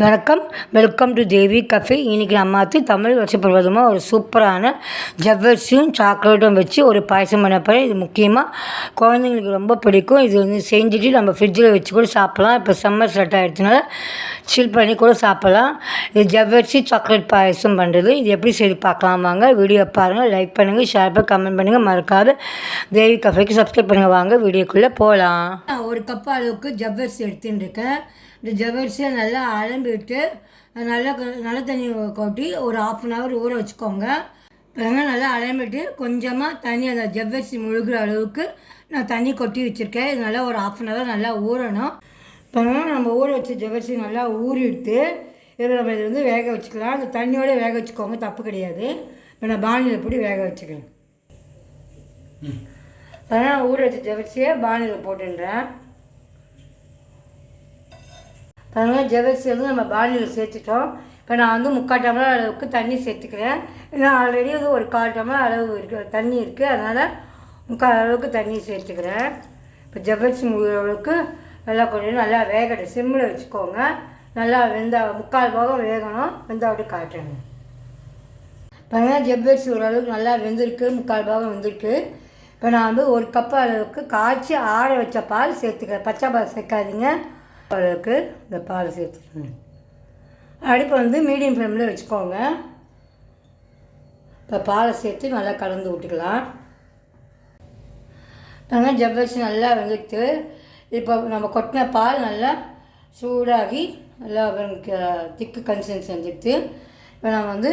வணக்கம். Welcome to Devi cafe இன்றைக்கி நம்ம மாற்றி தமிழ் வருஷப்பிரதமாக ஒரு சூப்பரான ஜவ்வரிசியும் சாக்லேட்டும் வச்சு ஒரு பாயசம் பண்ண இது முக்கியமாக குழந்தைங்களுக்கு ரொம்ப பிடிக்கும். இது வந்து செஞ்சுட்டு நம்ம ஃப்ரிட்ஜில் வச்சு கூட சாப்பிட்லாம். இப்போ சம்மர் ஸ்டார்ட் ஆகிடுச்சுனால சில் பண்ணி கூட சாப்பிட்லாம். இது ஜவ்வரிசி சாக்லேட் பாயசம் பண்ணுறது இது எப்படி செய்து பார்க்கலாம் வாங்க. வீடியோ பாருங்கள் லைக் பண்ணுங்கள் ஷேர் பண்ணி கமெண்ட் பண்ணுங்கள் மறக்காது தேவி கஃபேக்கு சப்ஸ்கிரைப் பண்ணுங்கள் வாங்க. வீடியோக்குள்ளே போகலாம் ஒரு கப் அளவுக்கு ஜவ்வரிசி எடுத்துன்னு இருக்கேன். இந்த ஜவ்வரிசியை நல்லா அலம்பி விட்டு நல்லா நல்ல தண்ணி கொட்டி ஒரு ஆஃப் அன் ஹவர் ஊற வச்சுக்கோங்க. பாருங்க நல்லா அலம்பிட்டு கொஞ்சமாக தண்ணி அந்த ஜவ்வரிசி முழுகிற அளவுக்கு நான் தண்ணி கொட்டி வச்சுருக்கேன். இது நல்லா ஒரு ஆஃப் அன் ஹவர் நல்லா ஊறணும். பாருங்க நம்ம ஊற வச்ச ஜவ்வரிசி நல்லா ஊறிடுத்து இதில் நம்ம இது வந்து வேக வச்சுக்கலாம். அந்த தண்ணியோட வேக வச்சுக்கோங்க தப்பு கிடையாது. இப்போ நான் பாணியில் போட்டு வேக வச்சுக்கிறேன். அதனால் ஊற வச்ச ஜவ்வரிசியை பாணியில் போட்டுடுறேன். பாருங்க ஜவ்வரிசி வந்து நம்ம பாணியில் சேர்த்துட்டோம். இப்போ நான் வந்து முக்கால் டம்ளர் அளவுக்கு தண்ணி சேர்த்துக்கிறேன். ஏன்னா ஆல்ரெடி வந்து ஒரு கால் டம்ளர் அளவு இருக்குது தண்ணி இருக்குது அதனால் முக்கால் அளவுக்கு தண்ணி சேர்த்துக்கிறேன். இப்போ ஜவ்வரிசி முழுகிற அளவுக்கு நல்லா கொஞ்சம் நல்லா வேகட்டும். சிம்மில் வச்சுக்கோங்க. நல்லா வெந்த முக்கால் பாகம் வேகணும். வெந்தாவிட்டு காட்டுறேங்க பாருங்க ஜவ்வரிசி ஓரளவுக்கு நல்லா வெந்திருக்கு. முக்கால் பாகம் வெந்திருக்கு. இப்போ நான் வந்து ஒரு கப் அளவுக்கு காய்ச்சி ஆற வச்ச பால் சேர்த்துக்கிறேன். பச்சை பால் சேர்க்காதீங்க. அளவுக்கு இந்த பால் சேர்த்துக்கணும் அடுப்பை வந்து மீடியம் ஃப்ளேமில் வச்சுக்கோங்க. இப்போ பாலை சேர்த்து நல்லா கலந்து விட்டுக்கலாம் நல்லா ஜவ்வரிசி நல்லா வெந்துட்டு இப்போ நம்ம கொட்டின பால் நல்லா சூடாகி நல்லா திக்கு கன்சன்ஸ் வந்துட்டு இப்போ நான் வந்து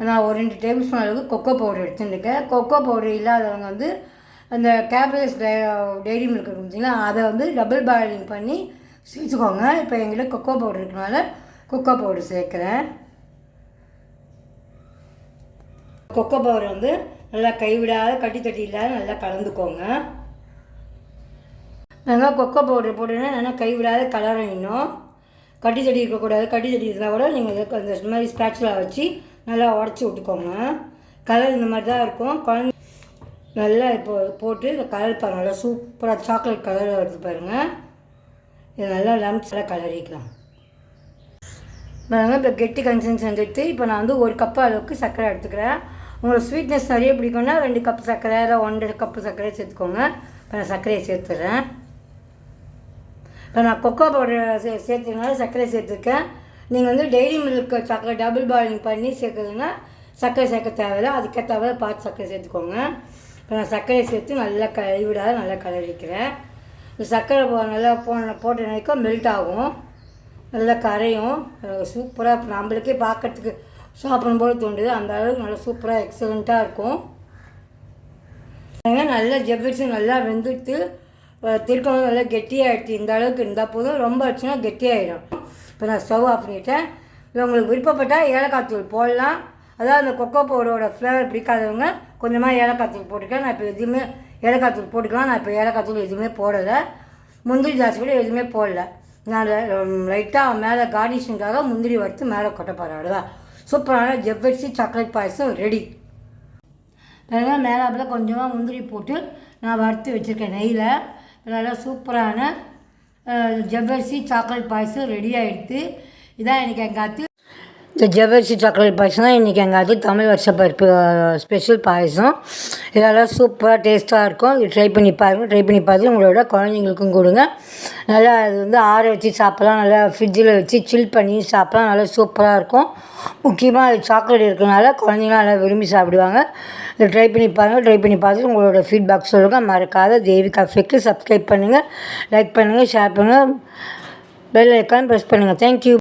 நான் ஒரு ரெண்டு டேபிள் ஸ்பூன் அளவுக்கு கொக்கோ பவுடர் எடுத்துருக்கேன் கொக்கோ பவுடர் இல்லாதவங்க வந்து அந்த கேப்ரஸ் டெய்ரி மில்க் இருந்துச்சுன்னா அதை வந்து டபுள் பாயிலிங் பண்ணி செஞ்சுக்கோங்க இப்போ எங்கிட்ட கொக்கோ பவுடர் இருக்கனால கொக்கோ பவுடர் சேர்க்குறேன். கொக்கோ பவுடர் வந்து நல்லா கைவிடாத கட்டி தட்டி இல்லாத நல்லா கலந்துக்கோங்க. நாங்கள் கொக்கோ பவுடர் போட்டோன்னா நல்லா கைவிடாத கலரும் இன்னும் கட்டி தட்டி இருக்கக்கூடாது. கட்டி தட்டி இருந்தால் கூட நீங்கள் அந்த மாதிரி ஸ்பேச்சுலாக வச்சு நல்லா உடச்சி விட்டுக்கோங்க. கலர் இந்த மாதிரி தான் இருக்கும். குழந்தை நல்லா இப்போ போட்டு இந்த கலர் பாருங்கள் நல்லா சூப்பராக சாக்லேட் கலரில் வருது பாருங்கள் இது நல்லா லம்ஸில் கலரிக்கலாம் பாருங்க இப்போ கெட்டி கன்சிஸ்டன்சி வந்துட்டு இப்போ நான் வந்து ஒரு கப் அளவுக்கு சர்க்கரை எடுத்துக்கிறேன். உங்களுக்கு ஸ்வீட்னஸ் நிறைய பிடிக்கும்னா ரெண்டு கப் சர்க்கரை இல்லை ஒன்றரை கப்பு சர்க்கரை சேர்த்துக்கோங்க. இப்போ நான் சர்க்கரையை சேர்த்துட்றேன் இப்போ நான் கொக்கோ பவுடர் சே சேர்த்துனால சர்க்கரை சேர்த்துருக்கேன். நீங்கள் வந்து daily milk chocolate double boiling பண்ணி சேர்க்குறதுன்னா சர்க்கரை சேர்க்க தேவையில்லை. அதுக்கேற்ற பார்த்து சர்க்கரை சேர்த்துக்கோங்க. இப்போ நான் சர்க்கரையை சேர்த்து நல்லா கழுவிடாத நல்லா கலரிக்கிறேன் சர்க்கரை நல்லா போன போட்ட நினைக்கும் மெல்ட் ஆகும். நல்லா கரையும். சூப்பராக இப்போ நம்மளுக்கே பார்க்கறதுக்கு சாப்பிடும் போது தோண்டுது அந்த அளவுக்கு நல்லா சூப்பராக எக்ஸலண்ட்டாக இருக்கும். நல்லா ஜவ்வரிசி நல்லா வெந்துட்டு திருக்கணும் நல்லா கெட்டியாகிடுச்சு இந்த அளவுக்கு இருந்தால் போதும். ரொம்ப ஆச்சுன்னா கெட்டியாயிடும். இப்போ நான் ஸ்டவ் ஆஃப் பண்ணிட்டேன். இல்லை உங்களுக்கு விருப்பப்பட்டால் ஏலக்காய் தூள் போடலாம். அதாவது அந்த கொக்கோ பவுடரோட ஃப்ளேவர் பிடிக்காதவங்க கொஞ்சமாக ஏலக்காய் தூள் போட்டுக்கலாம் நான் இப்போ எதுவுமே ஏலக்காய் தூள் போட்டுக்கலாம். நான் இப்போ ஏலக்காய் தூள் எதுவுமே போடலை. முந்திரி ஜாஸ்தி கூட எதுவுமே போடல. நான் லைட்டாக மேலே கார்னிஷிங்காக முந்திரி வறுத்து மேலே கொட்ட போகிறேன் சூப்பரான ஜவ்வரிசி சாக்லேட் பாயசம் ரெடி பாருங்க மேலாப்பில் கொஞ்சமாக முந்திரி போட்டு நான் வறுத்து வச்சுருக்கேன் நெய்யில். நல்லா சூப்பரான ஜவ்வரிசி சாக்லேட் பாயசம் ரெடி ஆகிடுது இதான் எனக்கு எங்கள் அத்து இந்த ஜவ்வரிசி சாக்லேட் பாயசம் தான் இன்றைக்கி எங்கள் அது தமிழ் வருஷ பருப்பு ஸ்பெஷல் பாயசம். இதெல்லாம் சூப்பராக டேஸ்ட்டாக இருக்கும். இது ட்ரை பண்ணி பாருங்கள் ட்ரை பண்ணி பார்த்து உங்களோட குழந்தைங்களுக்கும் கொடுங்க. நல்லா அது வந்து ஆற வச்சு சாப்பிட்லாம். நல்லா ஃப்ரிட்ஜில் வச்சு சில் பண்ணி சாப்பிட்லாம். நல்லா சூப்பராக இருக்கும். முக்கியமாக அது சாக்லேட் இருக்கிறனால குழந்தைங்களாம் நல்லா விரும்பி சாப்பிடுவாங்க. இதை ட்ரை பண்ணி பாருங்கள் ட்ரை பண்ணி பார்த்துட்டு உங்களோட ஃபீட்பேக் சொல்லுங்கள் மறக்காத தேவி கஃபேக்கு சப்ஸ்கிரைப் பண்ணுங்கள் லைக் பண்ணுங்கள் ஷேர் பண்ணுங்கள் பெல் ஐக்கான் ப்ரெஸ் பண்ணுங்கள் தேங்க்யூ